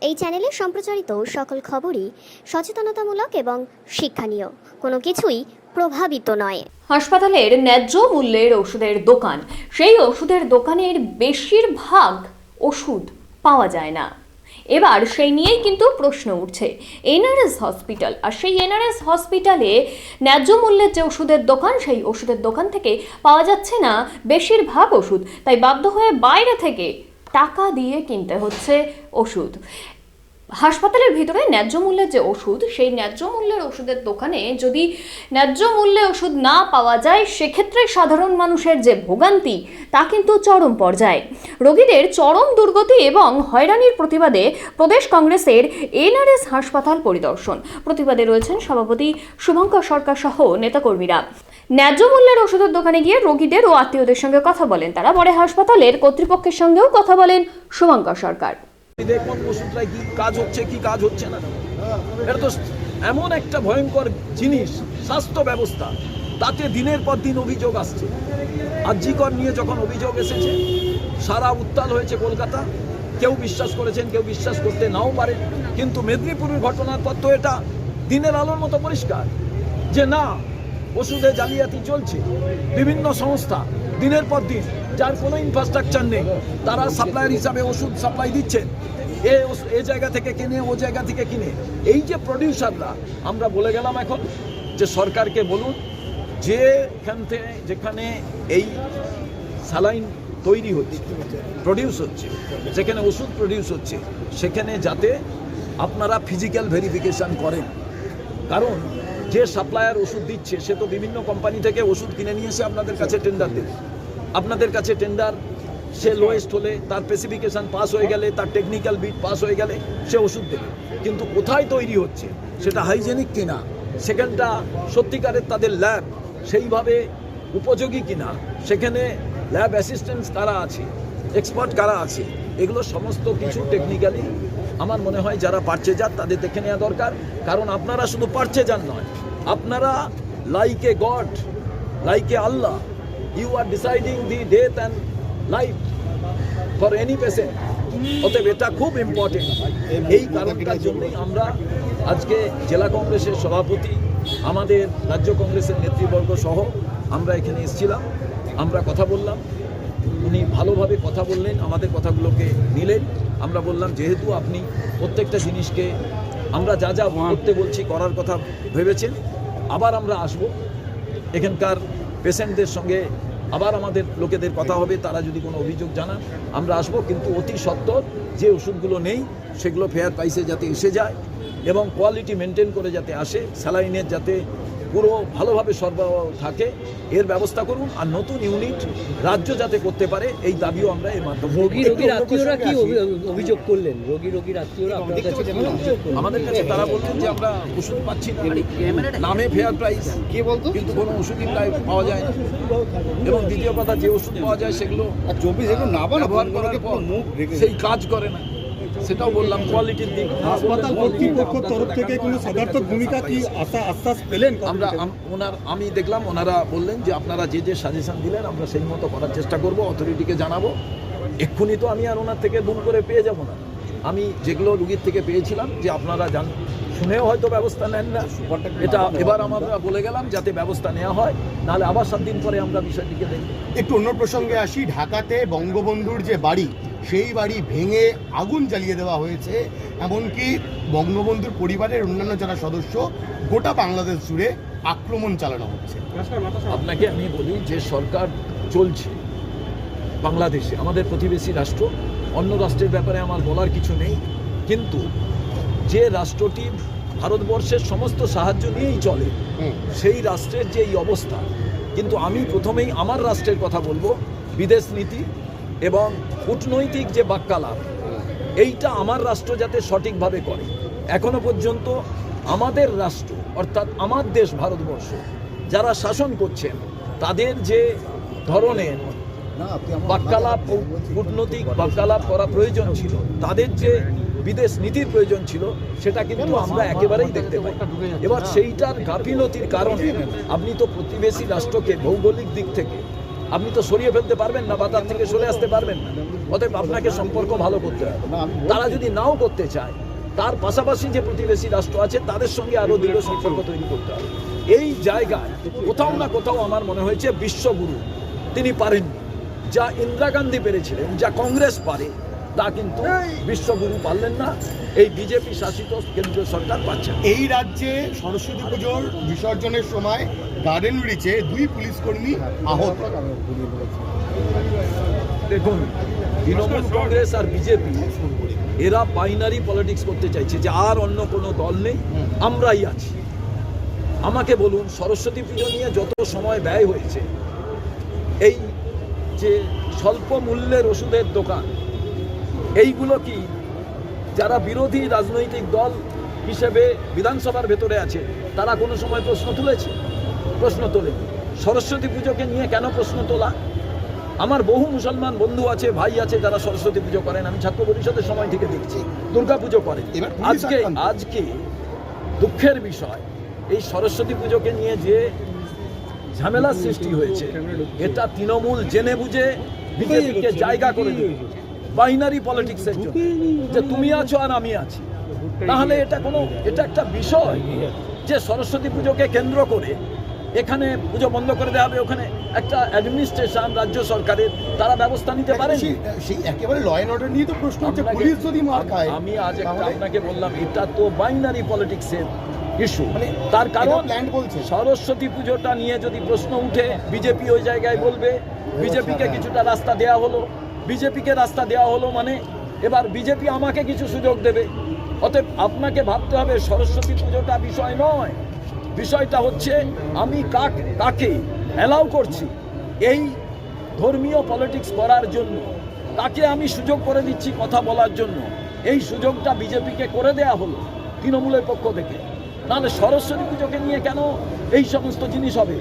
এই চ্যানেলে সম্প্রচারিত সকল খবরই সচেতনতামূলক এবং শিক্ষণীয়। কোনো কিছুই প্রভাবিত নয়। হাসপাতালের ন্যায্য মূল্যের ওষুধের দোকান। সেই ওষুধের দোকানের বেশিরভাগ ওষুধ পাওয়া যায় না। এবার সেই নিয়েই কিন্তু প্রশ্ন উঠছে। NRS hospital. আর সেই এনআরএস হসপিটালে ন্যায্য মূল্যের যে ওষুধের দোকান, সেই ওষুধের দোকান থেকে পাওয়া যাচ্ছে না বেশিরভাগ ওষুধ। তাই বাধ্য হয়ে বাইরে থেকে টাকা দিয়ে কিনতে হচ্ছে ওষুধ। হাসপাতালের ভিতরে ন্যায্য মূল্যের যে ওষুধ, সেই ন্যায্য মূল্যের ওষুধের দোকানে যদি ন্যায্য মূল্যে ওষুধ না পাওয়া যায়, সেক্ষেত্রে সাধারণ মানুষের যে ভোগান্তি, তা কিন্তু চরম পর্যায়ে। রোগীদের চরম দুর্গতি এবং হয়রানির প্রতিবাদে প্রদেশ কংগ্রেসের এনআরএস হাসপাতাল পরিদর্শন। প্রতিবাদে রয়েছেন সভাপতি শুভঙ্কর সরকার সহ নেতাকর্মীরা। ন্যায্য মূল্যের ওষুধের দোকানে গিয়ে রোগীদের ও আত্মীয়দের সঙ্গে কথা বলেন। তারা পরে হাসপাতালের কর্তৃপক্ষের সঙ্গেও কথা বলেন শুভঙ্কর সরকার। দেখুন ওষুধটায় কি কাজ হচ্ছে, কি কাজ হচ্ছে না? এটা তো এমন একটা ভয়ঙ্কর জিনিস, স্বাস্থ্য ব্যবস্থা। তাতে দিনের পর দিন অভিযোগ আসছে। আর্যিকর নিয়ে যখন অভিযোগ এসেছে, সারা উত্তাল হয়েছে কলকাতা। কেউ বিশ্বাস করেছেন, কেউ বিশ্বাস করতে নাও পারে। কিন্তু মেদিনীপুরের ঘটনার পর তো এটা, দিনের আলোর মতো পরিষ্কার। যে না ওষুধে জালিয়াতি চলছে। বিভিন্ন সংস্থা দিনের পর দিন, যার কোনো ইনফ্রাস্ট্রাকচার নেই, তারা সাপ্লায়ার হিসাবে ওষুধ সাপ্লাই দিচ্ছেন। এ এ জায়গা থেকে কিনে, ও জায়গা থেকে কিনে। এই যে প্রডিউসাররা আমরা বলে গেলাম এখন যে সরকারকে বলুন যেখান থেকে, যেখানে এই স্যালাইন তৈরি হচ্ছে প্রডিউস হচ্ছে, যেখানে ওষুধ প্রডিউস হচ্ছে, সেখানে যাতে আপনারা ফিজিক্যাল ভেরিফিকেশন করেন। কারণ যে সাপ্লায়ার ওষুধ দিচ্ছে, সে তো বিভিন্ন কোম্পানি থেকে ওষুধ কিনে নিয়ে এসে আপনাদের কাছে টেন্ডার দেবে আপনাদের কাছে টেন্ডার সে লোয়েস্ট হলে তার স্পেসিফিকেশন পাস হয়ে গেলে, তার টেকনিক্যাল বিট পাস হয়ে গেলে সে ওষুধ দেবে। কিন্তু কোথায় তৈরি হচ্ছে, সেটা হাইজেনিক কিনা, সেখানটা সত্যিকারের তাদের ল্যাব সেইভাবে উপযোগী কিনা, সেখানে ল্যাব অ্যাসিস্ট্যান্স কারা আছে এক্সপার্ট কারা আছে এগুলো সমস্ত কিছু টেকনিক্যালি আমার মনে হয় যারা যান তাদের দেখে নেওয়া দরকার। কারণ আপনারা শুধু যান নয়, আপনারা like god like Allah you are deciding the death and life for any patient অতএব এটা খুব ইম্পর্টেন্ট এই কারণটার জন্যই আমরা আজকে জেলা কংগ্রেসের সভাপতি, আমাদের রাজ্য কংগ্রেসের নেতৃবর্গ সহ আমরা এখানে এসেছিলাম, আমরা কথা বললাম। ভালোভাবে কথা বললেন আমাদের কথাগুলোকে নিলেন। আমরা বললাম যেহেতু আপনি প্রত্যেকটা জিনিসকে আমরা যা যা করতে বলছি করার কথা ভেবেছেন আবার আমরা আসব। এখানকার পেশেন্টদের সঙ্গে আবার আমাদের লোকেদের কথা হবে তারা যদি কোনো অভিযোগ জানান আমরা আসব। কিন্তু অতি সত্বর যে ওষুধগুলো নেই সেগুলো ফেয়ার প্রাইসে যাতে এসে যায় এবং কোয়ালিটি মেনটেন করে যাতে আসে স্যালাইনের যাতে পুরো ভালোভাবে সরবরাহ থাকে এর ব্যবস্থা করুন আর নতুন ইউনিট রাজ্য যাতে করতে পারে এই দাবিও আমরা এর মাধ্যমে রোগী রোগীর আত্মীয়রা কি অভিযোগ করলেন? রোগী রোগীর আত্মীয়রা আপনার কাছে আমাদের কাছে তারা বলছেন যে আমরা ওষুধ পাচ্ছি না। নামে ফেয়ার প্রাইস কি বলতো? কিন্তু কোনো ওষুধই প্রায় পাওয়া যায় না। এবং দ্বিতীয় কথা যে ওষুধ পাওয়া যায় সেগুলো আর চব্বিশ না ব্যবহার করার পর সেই কাজ করে না। সেটাও বললাম কোয়ালিটির দিক। হাসপাতাল কর্তৃপক্ষের তরফ থেকে কোনো সদার্থক ভূমিকা কি আশা আশ্বাস পেলেন আমরা ওনার আমি দেখলাম ওনারা বললেন যে আপনারা যে যে সাজেশন দিলেন আমরা সেই মতো করার চেষ্টা করব অথরিটিকে জানাব। এক্ষুনি তো আমি আর ওনার থেকে দুম করে পেয়ে যাব না। আমি যেগুলো রুগীর থেকে পেয়েছিলাম যে আপনারা জান শুনেও হয়তো ব্যবস্থা নেন না। এটা এবার আমরা বলে গেলাম যাতে ব্যবস্থা নেওয়া হয় নাহলে আবার সাত দিন পরে আমরা বিষয়টিকে দেখব। একটু অন্য প্রসঙ্গে আসি ঢাকাতে বঙ্গবন্ধুর যে বাড়ি সেই বাড়ি ভেঙে আগুন জ্বালিয়ে দেওয়া হয়েছে। এমনকি বঙ্গবন্ধুর পরিবারের অন্যান্য যারা সদস্য গোটা বাংলাদেশ জুড়ে আক্রমণ চালানো হচ্ছে। আপনাকে আমি বলি যে সরকার চলছে বাংলাদেশে। আমাদের প্রতিবেশী রাষ্ট্র অন্য রাষ্ট্রের ব্যাপারে আমার বলার কিছু নেই। কিন্তু যে রাষ্ট্রটি ভারতবর্ষের সমস্ত সাহায্য নিয়েই চলে হুম। সেই রাষ্ট্রের যে এই অবস্থা। কিন্তু আমি প্রথমেই আমার রাষ্ট্রের কথা বলব। বিদেশ নীতি এবং কূটনৈতিক যে বাক্যালাপ এইটা আমার রাষ্ট্র যাতে সঠিকভাবে করে। এখনও পর্যন্ত আমাদের রাষ্ট্র অর্থাৎ আমার দেশ ভারতবর্ষ যারা শাসন করছেন তাদের যে ধরনের বাক্যালাপ কূটনৈতিক বাক্যালাপ করা প্রয়োজন ছিল তাদের যে বিদেশ নীতির প্রয়োজন ছিল সেটা কিন্তু আমরা একেবারেই দেখতে পাই এবার সেইটার গাফিলতির কারণে আপনি তো প্রতিবেশী রাষ্ট্রকে ভৌগোলিক দিক থেকে আপনি তো সরিয়ে ফেলতে পারবেন না বা তার থেকে সরে আসতে পারবেন না। অতএব আপনাকে সম্পর্ক ভালো করতে হবে। তারা যদি নাও করতে চায়, তার পাশাপাশি যে প্রতিবেশী রাষ্ট্র আছে, তাদের সঙ্গে আরও দৃঢ় সম্পর্ক তৈরি করতে হবে। এই জায়গায় কোথাও না কোথাও আমার মনে হয়েছে বিশ্বগুরু, তিনি পারেননি যা ইন্দিরা গান্ধী পেরেছিলেন, যা কংগ্রেস পারে, তা কিন্তু বিশ্বগুরু পারলেন না। এই বিজেপি শাসিত কেন্দ্রীয় সরকার পাচ্ছে এই রাজ্যে সরস্বতী পুজোর বিসর্জনের সময় গার্ডেন ব্রিজে দুই পুলিশ কর্মী আহত। দেখুন, তৃণমূল কংগ্রেস আর বিজেপি এরা বাইনারি পলিটিক্স করতে চাইছে যে আর অন্য কোনো দল নেই, আমরাই আছি। আমাকে বলুন, সরস্বতী পুজো নিয়ে যত সময় ব্যয় হয়েছে, এই যে স্বল্প মূল্যের ওষুধের দোকান, এইগুলো কি যারা বিরোধী রাজনৈতিক দল হিসেবে বিধানসভার ভেতরে আছে, তারা কোনো সময় প্রশ্ন তুলেছে? প্রশ্ন তোলে। সরস্বতী পুজোকে নিয়ে কেন প্রশ্ন তোলা? আমার বহু মুসলমান বন্ধু আছে ভাই আছে যারা সরস্বতী পুজো করেন। আমি ছাত্র পরিষদের সময় থেকে দেখছি দুর্গা পুজো পুলিশ আজকে আজকে দুঃখের বিষয় এই সরস্বতী পুজোকে নিয়ে যে ঝামেলার সৃষ্টি হয়েছে এটা তৃণমূল জেনে বুঝে বিজেপিকে জায়গা করে বাইনারি পলিটিক্সের জন্য। যে তুমি আছো আর আমি আছি। তাহলে এটা কোনো এটা একটা বিষয় যে সরস্বতী পুজোকে কেন্দ্র করে এখানে পুজো বন্ধ করে দেওয়া হবে ওখানে একটা অ্যাডমিনিস্ট্রেশন রাজ্য সরকারের তারা ব্যবস্থা নিতে পারেন? সেই সেই একেবারে ল অ্যান্ড অর্ডার নিয়ে তো প্রশ্ন হচ্ছে পুলিশ যদি মার খায় আমি আজ একটা আপনাকে বললাম এটা তো বাইনারি পলিটিক্সের ইস্যু মানে তার কারণ সরস্বতী পুজোটা নিয়ে যদি প্রশ্ন উঠে বিজেপি ওই জায়গায় বলবে বিজেপিকে কিছুটা রাস্তা দেয়া হলো বিজেপিকে রাস্তা দেওয়া হলো মানে এবার বিজেপি আমাকে কিছু সুযোগ দেবে। অতএব আপনাকে ভাবতে হবে সরস্বতী পুজোটা বিষয় নয়। বিষয়টা হচ্ছে আমি কাক, কাকে অ্যালাউ করছি এই ধর্মীয় পলিটিক্স করার জন্য, তাকে আমি সুযোগ করে দিচ্ছি কথা বলার জন্য। এই সুযোগটা বিজেপিকে করে দেয়া হলো তৃণমূলের পক্ষ থেকে। নাহলে সরস্বতী পুজোকে নিয়ে কেন এই সমস্ত জিনিস হবে?